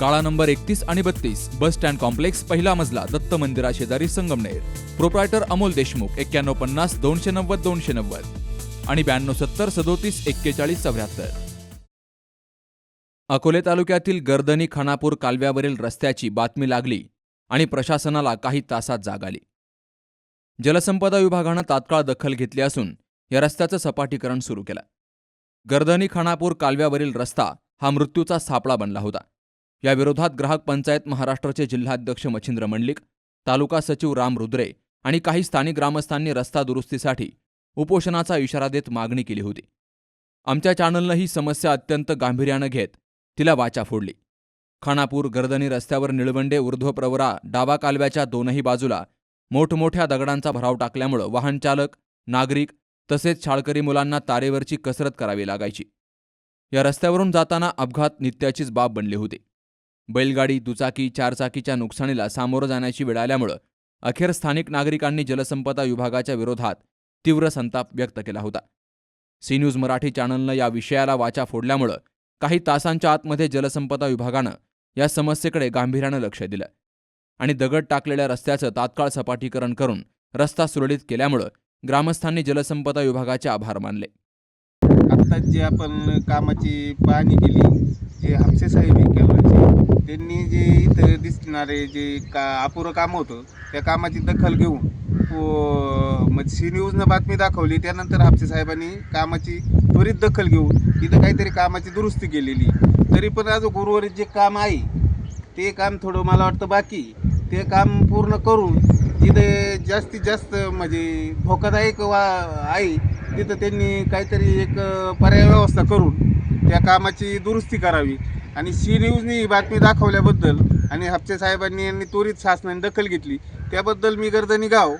काळा नंबर एकतीस आणि बत्तीस बस स्टँड कॉम्प्लेक्स पहिला मजला दत्त मंदिरा शेजारी संगमनेर. प्रोप्रायटर अमोल देशमुख एक्क्याण्णव पन्नास दोनशे नव्वद दोनशे नव्वद. आणि ब्याण्णव सत्तर सदोतीस एक्केचाळीस चौऱ्याहत्तर. अकोले तालुक्यातील गर्दनी खानापूर कालव्यावरील रस्त्याची बातमी लागली आणि प्रशासनाला काही तासात जाग आली. जलसंपदा विभागानं तात्काळ दखल घेतली असून या रस्त्याचं सपाटीकरण सुरू केलं. गर्दनी खानापूर कालव्यावरील रस्ता हा मृत्यूचा सापळा बनला होता. याविरोधात ग्राहक पंचायत महाराष्ट्राचे जिल्हाध्यक्ष मच्छिंद्र मंडलिक तालुका सचिव राम रुद्रे आणि काही स्थानिक ग्रामस्थांनी रस्ता दुरुस्तीसाठी उपोषणाचा इशारा देत मागणी केली होती. आमच्या चॅनलनं ही समस्या अत्यंत गांभीर्यानं घेत तिला वाचा फोडली. खानापूर गर्दनी रस्त्यावर निळवंडे ऊर्ध्व प्रवरा डावा कालव्याच्या दोनही बाजूला मोठमोठ्या दगडांचा भराव टाकल्यामुळं वाहनचालक नागरिक तसेच शाळकरी मुलांना तारेवरची कसरत करावी लागायची. या रस्त्यावरून जाताना अपघात नित्याचीच बाब बनली होती. बैलगाडी दुचाकी चारचाकीच्या नुकसानीला सामोरं जाण्याची वेळ आल्यामुळं अखेर स्थानिक नागरिकांनी जलसंपदा विभागाच्या विरोधात तीव्र संताप व्यक्त केला होता. सी न्यूज मराठी चॅनलनं या विषयाला वाचा फोडल्यामुळं काही तासांच्या आतमध्ये जलसंपदा विभागानं या समस्येकडे गांभीर्यानं लक्ष दिलं आणि दगड टाकलेल्या रस्त्याचं तात्काळ सपाटीकरण करून रस्ता सुरळीत केल्यामुळं ग्रामस्थांनी जलसंपदा विभागाचे आभार मानले. शेतात जे आपण कामाची पाहणी केली जे हापसे साहेब आहे त्यांनी जे इथं दिसणारे जे का अपुरं काम होतं त्या कामाची दखल घेऊन व- म्हणजे सी न्यूजनं बातमी दाखवली त्यानंतर हापसे साहेबांनी कामाची त्वरित दखल घेऊन इथं काहीतरी कामाची दुरुस्ती केलेली. तरी पण अजून उर्वरित जे काम आहे ते काम थोडं मला वाटतं बाकी. ते काम पूर्ण करून तिथे जास्तीत जास्त म्हणजे धोकादायक वा आहे. तिथं त्यांनी काहीतरी एक पर्याय व्यवस्था करून त्या कामाची दुरुस्ती करावी. आणि सी न्यूजनी ही बातमी दाखवल्याबद्दल आणि हापसे साहेबांनी यांनी त्वरित शासनाने दखल घेतली त्याबद्दल मी गर्दनी गाव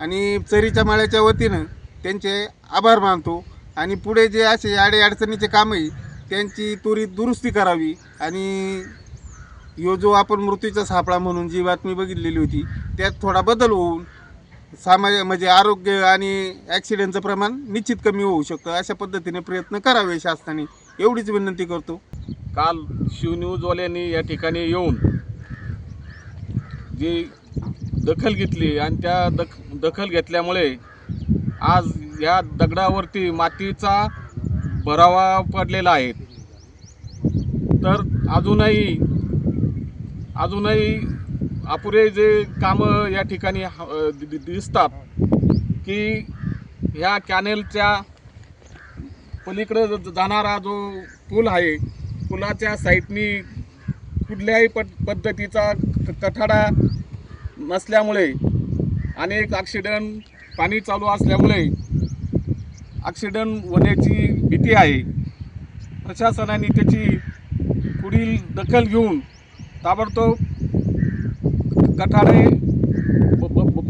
आणि चरीच्या माळ्याच्या वतीनं त्यांचे आभार मानतो आणि पुढे जे असे आडे अडचणीचे त्यांची त्वरित दुरुस्ती करावी आणि यो जो आपण मृत्यूचा सापळा म्हणून जी बातमी बघितलेली होती त्यात थोडा बदल होऊन सामाज म्हणजे आरोग्य आणि ॲक्सिडेंटचं प्रमाण निश्चित कमी होऊ शकतं. अशा पद्धतीने प्रयत्न करावे शासनाने. एवढीच विनंती करतो. काल शिवन्यूजवाल्यांनी या ठिकाणी येऊन जी दखल घेतली आणि त्या दख दखल घेतल्यामुळे आज या दगडावरती मातीचा भरावा पडलेला आहे. तर अजूनही अजूनही अपुरे जे कामं या ठिकाणी दि- दिसतात की ह्या कॅनेलच्या पलीकडं जाणारा जो पूल आहे पुलाच्या साईडनी कुठल्याही पद पद्धतीचा कठाडा नसल्यामुळे अनेक ॲक्सिडंट पाणी चालू असल्यामुळे ॲक्सिडंट होण्याची भीती आहे. प्रशासनाने त्याची पुढील दखल घेऊन ताबडतोब कठाडे ब- ब- ब-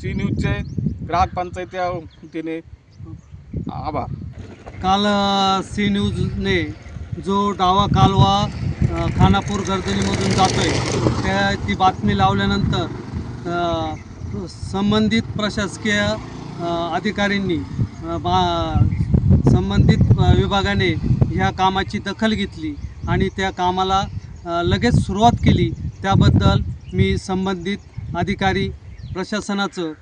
सी न्यूजचे ग्राहक पंचायतीच्या वतीने आभार. काल सी न्यूजने जो डावा कालवा खानापूर गर्दनीमधून जातोय त्या ती बातमी लावल्यानंतर संबंधित प्रशासकीय अधिकाऱ्यांनी बा संबंधित विभागाने ह्या कामाची दखल घेतली आणि त्या कामाला लगेच सुरुवात केली. त्याबद्दल मी संबंधित अधिकारी प्रशासनाचं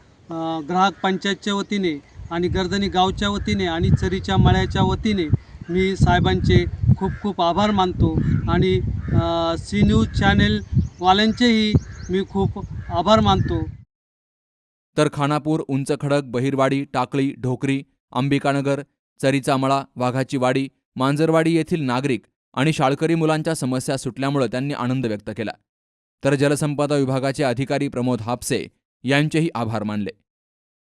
ग्राहक पंचायतच्या वतीने आणि गर्दनी गावच्या वतीने आणि चरीच्या मळ्याच्या वतीने मी साहेबांचे खूप खूप आभार मानतो आणि सी न्यूज चॅनेलवाल्यांचेही मी खूप आभार मानतो. तर खानापूर उंच खडक बहिरवाडी टाकळी ढोकरी अंबिकानगर चरीचा मळा वाघाची वाडी मांजरवाडी येथील नागरिक आणि शाळकरी मुलांच्या समस्या सुटल्यामुळे त्यांनी आनंद व्यक्त केला. तर जलसंपदा विभागाचे अधिकारी प्रमोद हापसे यांचेही आभार मानले.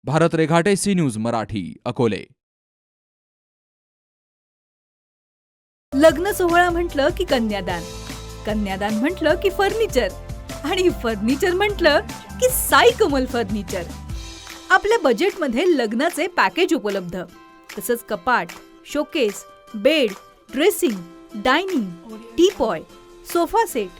Bharat Reghate C news Marathi Akole. लग्न सोहळा म्हटलं की कन्यादान कन्यादान म्हटलं की फर्निचर आणि फर्निचर म्हटलं की साई कमल फर्निचर. आपल्या बजेटमध्ये लग्नाचे पॅकेज उपलब्ध तसंच कपाट showcase bed dressing dining teapoy sofa set